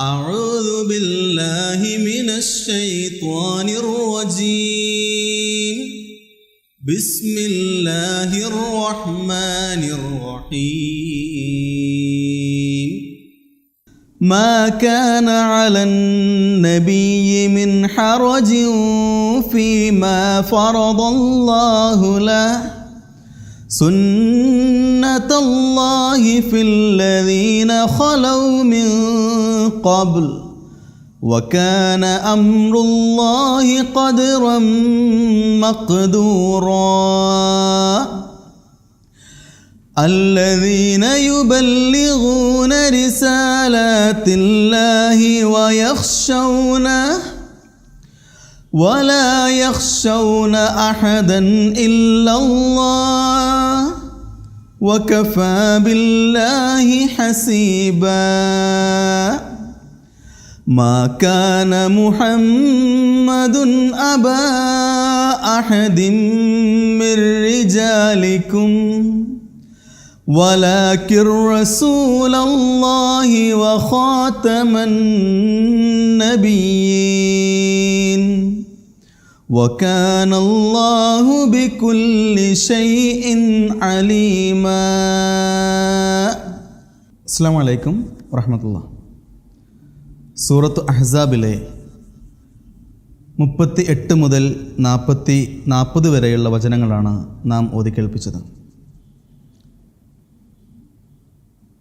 أعوذ بالله من الشيطان الرجيم. بسم الله الرحمن الرحيم. ما كان على النبي من حرج فيما فرض الله له. سنة الله في الذين خلوا من قبل وكان أمر الله قدرا مقدورا الذين يبلغون رسالات الله ويخشونه ولا يخشون أحدا إلا الله وكفى بالله حسيبا. ما كان محمد أبا أحد من رجالكم ولكن رسول الله وخاتم النبيين. وكان الله بكل شيء عليما السلام عليكم ورحمة الله സൂറത്ത് അഹ്സാബിലെ മുപ്പത്തി എട്ട് മുതൽ നാൽപ്പത്തി നാൽപ്പത് വരെയുള്ള വചനങ്ങളാണ് നാം ഓതിക്കേൾപ്പിച്ചത്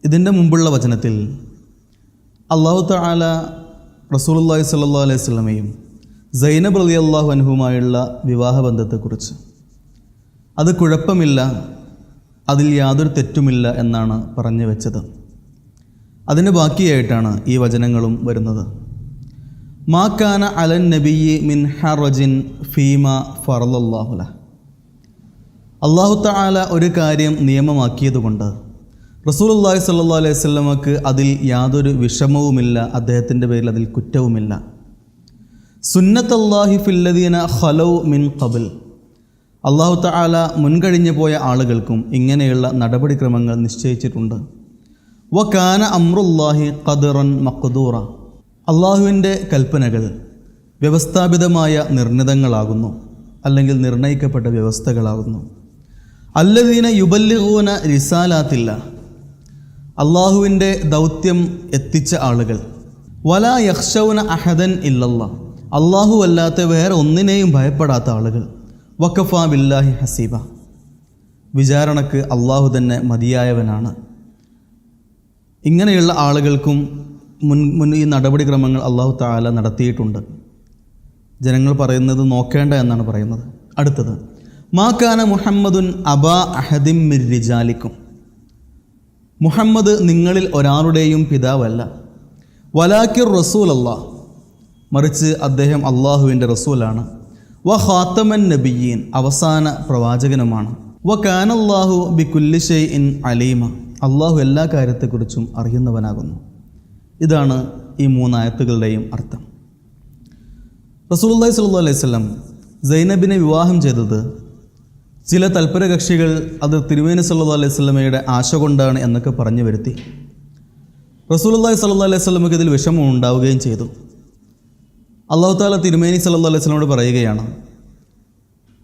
ഇതിൻ്റെ മുമ്പുള്ള വചനത്തിൽ അള്ളാഹു തആല റസൂലുള്ളാഹി സ്വല്ലല്ലാഹു അലൈഹി വസല്ലമയും സൈനബ് റളി അള്ളാഹു അൻഹുമായുള്ള വിവാഹബന്ധത്തെക്കുറിച്ച്. അത് കുഴപ്പമില്ല അതിൽ യാതൊരു തെറ്റുമില്ല എന്നാണ് പറഞ്ഞു വെച്ചത്. അതിന് ബാക്കിയായിട്ടാണ് ഈ വചനങ്ങളും വരുന്നത്. മാക്കാന അലൻ നബിയി മിൻ ഹറജിൻ ഫീമ ഫറലല്ലാഹുല അള്ളാഹു തആല ഒരു കാര്യം നിയമമാക്കിയതുകൊണ്ട് റസൂലുള്ളാഹി സല്ലാ അലൈഹി സ്വലമക്ക് അതിൽ യാതൊരു വിഷമവുമില്ല അദ്ദേഹത്തിന്റെ പേരിൽ അതിൽ കുറ്റവുമില്ല. സുന്നത്തല്ലാഹി ഫില്ലദീന ഖലൗ മിൻ കബിൽ അള്ളാഹു തആല മുൻകഴിഞ്ഞു പോയ ആളുകൾക്കും ഇങ്ങനെയുള്ള നടപടിക്രമങ്ങൾ നിശ്ചയിച്ചിട്ടുണ്ട്. വകാന അമ്രുല്ലാഹി ഖദറൻ മഖദൂറ. അള്ളാഹുവിന്റെ കൽപ്പനകൾ വ്യവസ്ഥാപിതമായ നിർണിതങ്ങളാകുന്നു അല്ലെങ്കിൽ നിർണയിക്കപ്പെട്ട വ്യവസ്ഥകളാകുന്നു. അല്ലദീന യുബല്ലിഹൂന റിസാലാത്തില്ല. അള്ളാഹുവിന്റെ ദൗത്യം എത്തിച്ച ആളുകൾ. വല യക്ഷൗന അഹദൻ ഇല്ലല്ല. അള്ളാഹു അല്ലാത്ത വേറെ ഒന്നിനെയും ഭയപ്പെടാത്ത ആളുകൾ. വക്കഫാ ബില്ലാഹി ഹസീബ. വിചാരണക്ക് അള്ളാഹു തന്നെ മതിയായവനാണ്. ഇങ്ങനെയുള്ള ആളുകൾക്കും മുൻ മുൻ ഈ നടപടിക്രമങ്ങൾ അള്ളാഹു താല നടത്തിയിട്ടുണ്ട്. ജനങ്ങൾ പറയുന്നത് നോക്കേണ്ട എന്നാണ് പറയുന്നത്. അടുത്തത് മാക്കാന മുഹമ്മദുൻ അബാ അഹദിം മിർ റിജാലിക്കും. മുഹമ്മദ് നിങ്ങളിൽ ഒരാളുടെയും പിതാവല്ല. വലാക്കിർ റസൂൽ അല്ലാഹ് മറിച്ച് അദ്ദേഹം അള്ളാഹുവിന്റെ റസൂലാണ്. വ ഖാത്തമൻ നബിയീൻ അവസാന പ്രവാചകനുമാണ്. വ കാനല്ലാഹു ബി കുല്ലിഷൈ ഇൻ അലീമ അള്ളാഹു എല്ലാ കാര്യത്തെക്കുറിച്ചും അറിയുന്നവനാകുന്നു. ഇതാണ് ഈ മൂന്നായത്തുകളുടെയും അർത്ഥം. റസൂലുള്ളാഹി സ്വല്ലല്ലാഹു അലൈഹി വസല്ലം സൈനബിനെ വിവാഹം ചെയ്തത് ചില തൽപരകക്ഷികൾ അത് തിരുവേനി സല്ലു അലൈഹി വസല്ലമയുടെ ആശ കൊണ്ടാണ് എന്നൊക്കെ പറഞ്ഞു വരുത്തി. റസൂലുള്ളാഹി സ്വല്ലല്ലാഹു അലൈഹി സ്വലമക്ക് ഇതിൽ വിഷമം ഉണ്ടാവുകയും ചെയ്തു. അള്ളാഹു താല തിരുമേനി സല്ലല്ലാഹു അലൈഹി വസല്ലമയോട് പറയുകയാണ്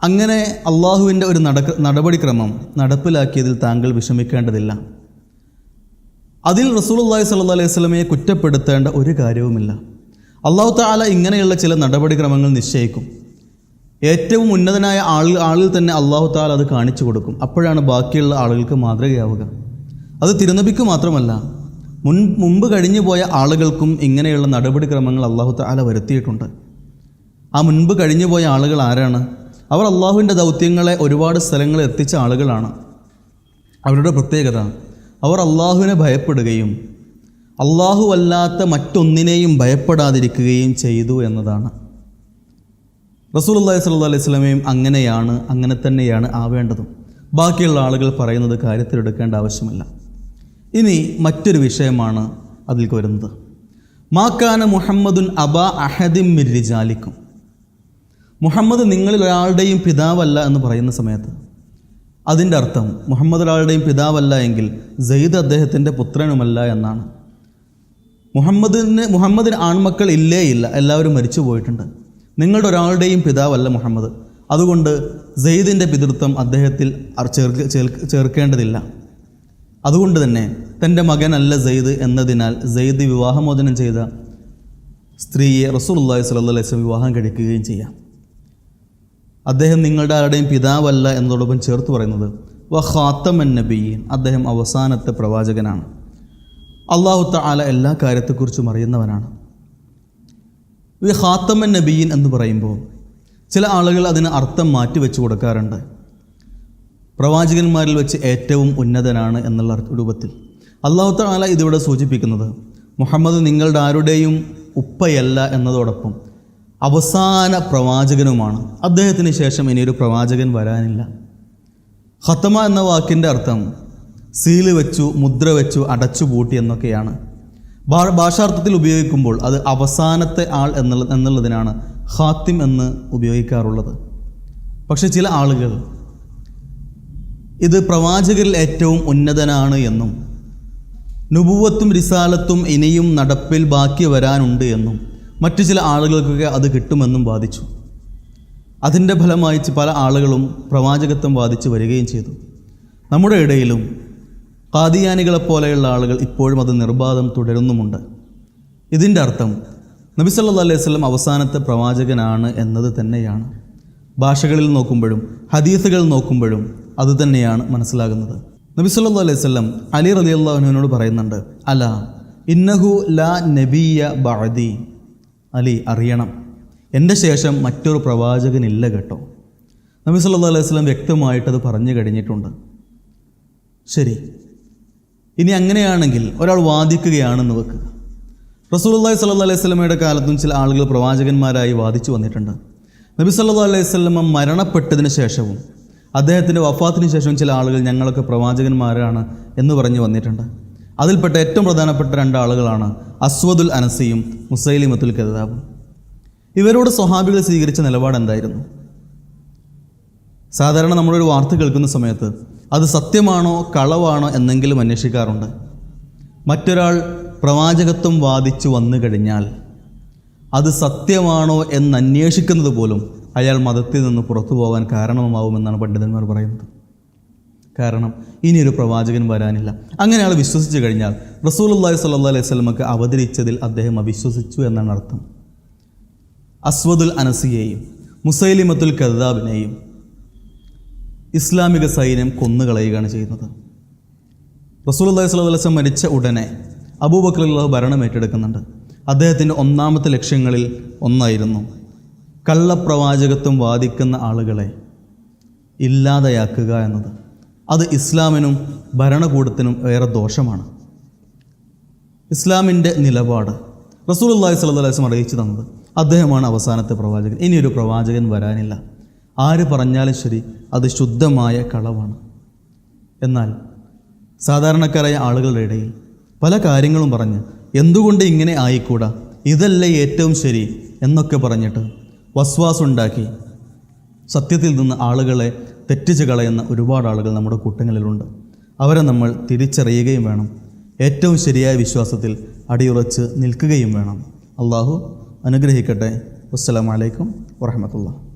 അങ്ങനെ അള്ളാഹുവിന്റെ ഒരു നടക്ക നടപടിക്രമം നടപ്പിലാക്കിയതിൽ താങ്കൾ വിഷമിക്കേണ്ടതില്ല. അതിൽ റസൂലുള്ളാഹി സല്ലാ അലൈഹി വസല്ലമയെ കുറ്റപ്പെടുത്തേണ്ട ഒരു കാര്യവുമില്ല. അള്ളാഹു താല ഇങ്ങനെയുള്ള ചില നടപടിക്രമങ്ങൾ നിശ്ചയിക്കും. ഏറ്റവും ഉന്നതനായ ആൾ ആളിൽ തന്നെ അള്ളാഹു താല അത് കാണിച്ചു കൊടുക്കും. അപ്പോഴാണ് ബാക്കിയുള്ള ആളുകൾക്ക് മാതൃകയാവുക. അത് തിരുനബിക്ക് മാത്രമല്ല മുൻ മുമ്പ് കഴിഞ്ഞു പോയ ആളുകൾക്കും ഇങ്ങനെയുള്ള നടപടിക്രമങ്ങൾ അള്ളാഹു താല വരുത്തിയിട്ടുണ്ട്. ആ മുൻപ് കഴിഞ്ഞു പോയ ആളുകൾ ആരാണ്? അവർ അള്ളാഹുവിന്റെ ദൗത്യങ്ങളെ ഒരുപാട് സ്ഥലങ്ങളിൽ എത്തിച്ച ആളുകളാണ്. അവരുടെ പ്രത്യേകത അവർ അള്ളാഹുവിനെ ഭയപ്പെടുകയും അള്ളാഹു അല്ലാത്ത മറ്റൊന്നിനെയും ഭയപ്പെടാതിരിക്കുകയും ചെയ്തു എന്നതാണ്. റസൂൽ റസൂലുള്ളാഹി സ്വല്ലാ അലൈഹി വസല്ലമയും അങ്ങനെയാണ് അങ്ങനെ തന്നെയാണ് ആവേണ്ടതും. ബാക്കിയുള്ള ആളുകൾ പറയുന്നത് കാര്യത്തിലെടുക്കേണ്ട ആവശ്യമില്ല. ഇനി മറ്റൊരു വിഷയമാണ് അതിൽ വരുന്നത്. മാക്കാന മുഹമ്മദുൻ അബ അഹദിം മിർ റിജാലിക്കും. മുഹമ്മദ് നിങ്ങളിൽ ഒരാളുടെയും പിതാവല്ല എന്ന് പറയുന്ന സമയത്ത് അതിന്റെ അർത്ഥം മുഹമ്മദ് ഒരാളുടെയും പിതാവല്ല എങ്കിൽ സെയ്ദ് അദ്ദേഹത്തിന്റെ പുത്രനുമല്ല എന്നാണ്. മുഹമ്മദിന് മുഹമ്മദിന് ആൺമക്കൾ ഇല്ലേ ഇല്ല എല്ലാവരും മരിച്ചു പോയിട്ടുണ്ട്. നിങ്ങളുടെ ഒരാളുടെയും പിതാവല്ല മുഹമ്മദ്. അതുകൊണ്ട് സെയ്ദിന്റെ പിതൃത്വം അദ്ദേഹത്തിൽ ചേർക്ക് ചേർക്കേണ്ടതില്ല. അതുകൊണ്ട് തന്നെ തന്റെ മകനല്ല സെയ്ദ് എന്നതിനാൽ സെയ്ദ് വിവാഹമോചനം ചെയ്ത സ്ത്രീയെ റസൂലുള്ളാഹി സ്വല്ലല്ലാഹി അലൈഹി വസല്ലം വിവാഹം കഴിക്കുകയും ചെയ്യാം. അദ്ദേഹം നിങ്ങളുടെ ആരുടെയും പിതാവല്ല എന്നതോടൊപ്പം ചേർത്ത് പറയുന്നത് വ ഖാത്തമൻ അദ്ദേഹം അവസാനത്തെ പ്രവാചകനാണ്. അള്ളാഹു തആല എല്ലാ കാര്യത്തെക്കുറിച്ചും അറിയുന്നവനാണ്. ഈ ഖാത്തമൻ നബിയീൻ എന്ന് പറയുമ്പോൾ ചില ആളുകൾ അതിന് അർത്ഥം മാറ്റി വെച്ച് കൊടുക്കാറുണ്ട്. പ്രവാചകന്മാരിൽ വെച്ച് ഏറ്റവും ഉന്നതനാണ് എന്നുള്ള രൂപത്തിൽ. അള്ളാഹു താല ഇതിവിടെ സൂചിപ്പിക്കുന്നത് മുഹമ്മദ് നിങ്ങളുടെ ആരുടെയും ഉപ്പയല്ല എന്നതോടൊപ്പം അവസാന പ്രവാചകനുമാണ്. അദ്ദേഹത്തിന് ശേഷം ഇനിയൊരു പ്രവാചകൻ വരാനില്ല. ഹത്തമ എന്ന വാക്കിന്റെ അർത്ഥം സീൽ വെച്ചു മുദ്ര വെച്ചു അടച്ചു പൂട്ടി എന്നൊക്കെയാണ്. ഭാഷാർത്ഥത്തിൽ ഉപയോഗിക്കുമ്പോൾ അത് അവസാനത്തെ ആൾ എന്നുള്ള എന്നുള്ളതിനാണ് ഹാത്തിം എന്ന് ഉപയോഗിക്കാറുള്ളത്. പക്ഷെ ചില ആളുകൾ ഇത് പ്രവാചകരിൽ ഏറ്റവും ഉന്നതനാണ് എന്നും നുപുവത്തും റിസാലത്തും ഇനിയും നടപ്പിൽ ബാക്കി വരാനുണ്ട് എന്നും മറ്റു ചില ആളുകൾക്കൊക്കെ അത് കിട്ടുമെന്നും വാദിച്ചു. അതിന്റെ ഫലമായി പല ആളുകളും പ്രവാചകത്വം വാദിച്ചു വരികയും ചെയ്തു. നമ്മുടെ ഇടയിലും കാദിയാനികളെപ്പോലെയുള്ള ആളുകൾ ഇപ്പോഴും അത് നിർബാധം തുടരുന്നുമുണ്ട്. ഇതിന്റെ അർത്ഥം നബി സല്ലല്ലാഹു അലൈഹി വസല്ലം അവസാനത്തെ പ്രവാചകനാണ് എന്നത് തന്നെയാണ്. ഭാഷകളിൽ നോക്കുമ്പോഴും ഹദീസുകൾ നോക്കുമ്പോഴും അത് തന്നെയാണ് മനസ്സിലാകുന്നത്. നബി സല്ലു അലൈഹി സ്വല്ലം അലി റലി അള്ളാഹുനോട് പറയുന്നുണ്ട് അല ഇന്നഹു ലാ നബിയ ബഅദി. അലി അറിയണം. എന്റെ ശേഷം മറ്റൊരു പ്രവാചകനില്ല കേട്ടോ. നബി സല്ലു അലൈഹി വസല്ലം വ്യക്തമായിട്ടത് പറഞ്ഞു കഴിഞ്ഞിട്ടുണ്ട്. ശരി. ഇനി അങ്ങനെയാണെങ്കിൽ ഒരാൾ വാദിക്കുകയാണെന്ന് വെക്കുക റസൂലുള്ളാഹി സല്ലു അലൈഹി സ്വലമയുടെ കാലത്തും ചില ആളുകൾ പ്രവാചകന്മാരായി വാദിച്ചു വന്നിട്ടുണ്ട്. നബി സല്ലു അലൈഹി സ്വലമ മരണപ്പെട്ടതിന് ശേഷവും അദ്ദേഹത്തിന്റെ വഫാത്തിന് ശേഷം ചില ആളുകൾ ഞങ്ങളൊക്കെ പ്രവാചകന്മാരാണ് എന്ന് പറഞ്ഞു വന്നിട്ടുണ്ട്. അതിൽപ്പെട്ട ഏറ്റവും പ്രധാനപ്പെട്ട രണ്ടാളുകളാണ് അസ്വദുൽ അനസിയും മുസൈലിമത്തുൽ കദാബും ഇവരോട് സ്വഹാബികൾ സ്വീകരിച്ച നിലപാട് എന്തായിരുന്നു സാധാരണ നമ്മളൊരു വാർത്ത കേൾക്കുന്ന സമയത്ത് അത് സത്യമാണോ കളവാണോ എന്നെങ്കിലും അന്വേഷിക്കാറുണ്ട്. മറ്റൊരാൾ പ്രവാചകത്വം വാദിച്ചു വന്നു കഴിഞ്ഞാൽ അത് സത്യമാണോ എന്ന് അന്വേഷിക്കുന്നത് പോലും അയാൾ മതത്തിൽ നിന്ന് പുറത്തു പോകാൻ കാരണമാവുമെന്നാണ് പണ്ഡിതന്മാർ പറയുന്നത്. കാരണം ഇനിയൊരു പ്രവാചകൻ വരാനില്ല. അങ്ങനെ ആൾ വിശ്വസിച്ചു കഴിഞ്ഞാൽ റസൂലുള്ളാഹി സ്വല്ലാ അലൈഹി സ്വലമക്ക് അവതരിച്ചതിൽ അദ്ദേഹം അവിശ്വസിച്ചു എന്നാണ് അർത്ഥം. അസ്വദുൽ അനസിയെയും മുസൈലിമത്തുൽ കദാബിനെയും ഇസ്ലാമിക സൈന്യം കൊന്നുകളയുകയാണ് ചെയ്യുന്നത്. റസൂലുള്ളാഹി സ്വല്ലാ അലൈഹി വസല്ലം മരിച്ച ഉടനെ അബൂബക്കർ ഭരണം ഏറ്റെടുക്കുന്നുണ്ട്. അദ്ദേഹത്തിന്റെ ഒന്നാമത്തെ ലക്ഷ്യങ്ങളിൽ ഒന്നായിരുന്നു കള്ളപ്രവാചകത്വം വാദിക്കുന്ന ആളുകളെ ഇല്ലാതെയാക്കുക എന്നത്. അത് ഇസ്ലാമിനും ഭരണകൂടത്തിനും ഏറെ ദോഷമാണ്. ഇസ്ലാമിന്റെ നിലപാട് റസൂൽ അള്ളാഹി വസല്ലം അറിയിച്ചു തന്നത് അദ്ദേഹമാണ് അവസാനത്തെ പ്രവാചകൻ. ഇനിയൊരു പ്രവാചകൻ വരാനില്ല. ആര് പറഞ്ഞാലും ശരി അത് ശുദ്ധമായ കളവാണ്. എന്നാൽ സാധാരണക്കാരായ ആളുകളുടെ ഇടയിൽ പല കാര്യങ്ങളും പറഞ്ഞ് എന്തുകൊണ്ട് ഇങ്ങനെ ആയിക്കൂടാ? ഇതല്ലേ ഏറ്റവും ശരി എന്നൊക്കെ പറഞ്ഞിട്ട് വസ്വാസുണ്ടാക്കി. സത്യത്തിൽ നിന്ന് ആളുകളെ തെറ്റിച്ച് കളയുന്ന ഒരുപാട് ആളുകൾ നമ്മുടെ കൂട്ടങ്ങളിലുണ്ട്. അവരെ നമ്മൾ തിരിച്ചറിയുകയും വേണം. ഏറ്റവും ശരിയായ വിശ്വാസത്തിൽ അടിയുറച്ച് നിൽക്കുകയും വേണം. അള്ളാഹു അനുഗ്രഹിക്കട്ടെ. അസ്സലാമലൈക്കും വറഹമത്തുള്ള